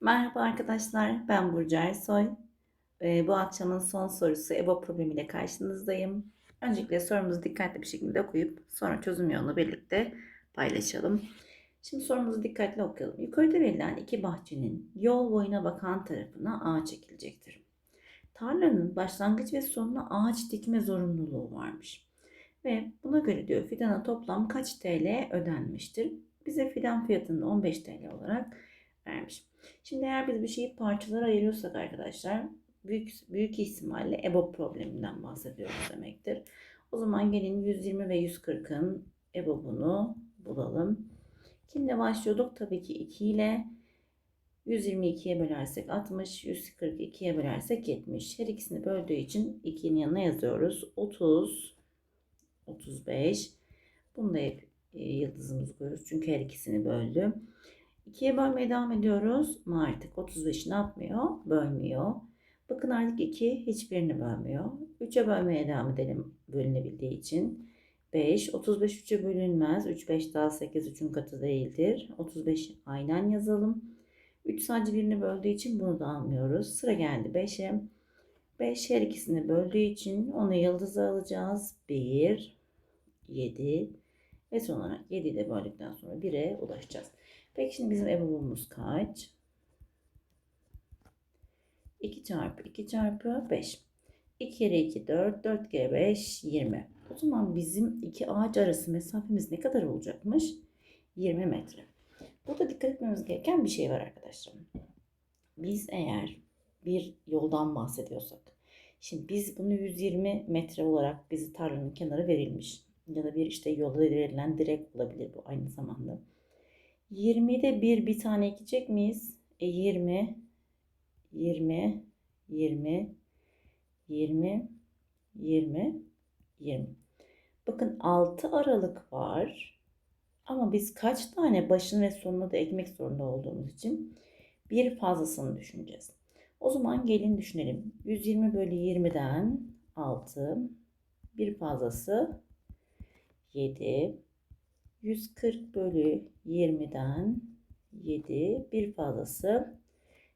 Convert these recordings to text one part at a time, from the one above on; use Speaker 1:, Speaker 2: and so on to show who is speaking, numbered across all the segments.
Speaker 1: Merhaba arkadaşlar, ben Burcu Ersoy. Ee, bu akşamın son sorusu EBO problemiyle karşınızdayım. Öncelikle sorumuzu dikkatli bir şekilde okuyup sonra çözüm yolunu birlikte paylaşalım. Şimdi sorumuzu dikkatli okuyalım. Yukarıda verilen iki bahçenin yol boyuna bakan tarafına ağaç ekilecektir. Tarlanın başlangıç ve sonuna ağaç dikme zorunluluğu varmış. Ve buna göre diyor fidana toplam kaç TL ödenmiştir? Bize fidan fiyatını 15 TL olarak vermiş. Şimdi eğer biz bir şeyi parçalara ayırıyorsak arkadaşlar büyük büyük ihtimalle EBOB probleminden bahsediyoruz demektir. O zaman gelin 120 ve 140'ın EBOB'unu bulalım. Kimle başlıyorduk? Tabii ki 2 ile 122'ye bölersek 60, 142'ye bölersek 70. Her ikisini böldüğü için 2'nin yanına yazıyoruz. 30, 35. Bunu da hep e, yıldızımızı koyuyoruz. Çünkü her ikisini böldü. 2'ye bölmeye devam ediyoruz. Ama artık 35'i ne yapmıyor? Bölmüyor. Bakın artık 2 hiçbirini bölmüyor. 3'e bölmeye devam edelim bölünebildiği için. 5, 35 3'e bölünmez. 3, 5 daha 8 3'ün katı değildir. 35 aynen yazalım. 3 sadece birini böldüğü için bunu da almıyoruz. Sıra geldi 5'e. 5 her ikisini böldüğü için onu yıldıza alacağız. 1, 7 ve son olarak 7'yi de böldükten sonra 1'e ulaşacağız. Peki şimdi bizim EBOB'umuz kaç? 2 çarpı 2 çarpı 5. 2 kere 2 4, 4 kere 5 20. O zaman bizim iki ağaç arası mesafemiz ne kadar olacakmış? 20 metre. Burada dikkat etmemiz gereken bir şey var arkadaşlar. Biz eğer bir yoldan bahsediyorsak, şimdi biz bunu 120 metre olarak bizi tarlanın kenarı verilmiş ya da bir işte yolda verilen direk olabilir bu aynı zamanda. 20'de bir bir tane ekecek miyiz? E 20, 20, 20, 20, 20, 20. Bakın 6 aralık var. Ama biz kaç tane başını ve sonunu da ekmek zorunda olduğumuz için bir fazlasını düşüneceğiz. O zaman gelin düşünelim. 120 bölü 20'den 6, bir fazlası 7, 140 bölü 20'den 7 bir fazlası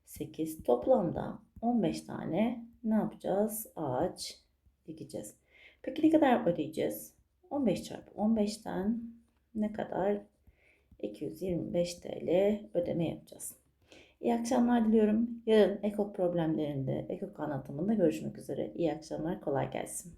Speaker 1: 8 toplamda 15 tane ne yapacağız? Ağaç dikeceğiz. Peki ne kadar ödeyeceğiz? 15 çarpı 15'ten ne kadar? 225 TL ödeme yapacağız. İyi akşamlar diliyorum. Yarın ekok problemlerinde, ekok anlatımında görüşmek üzere. İyi akşamlar, kolay gelsin.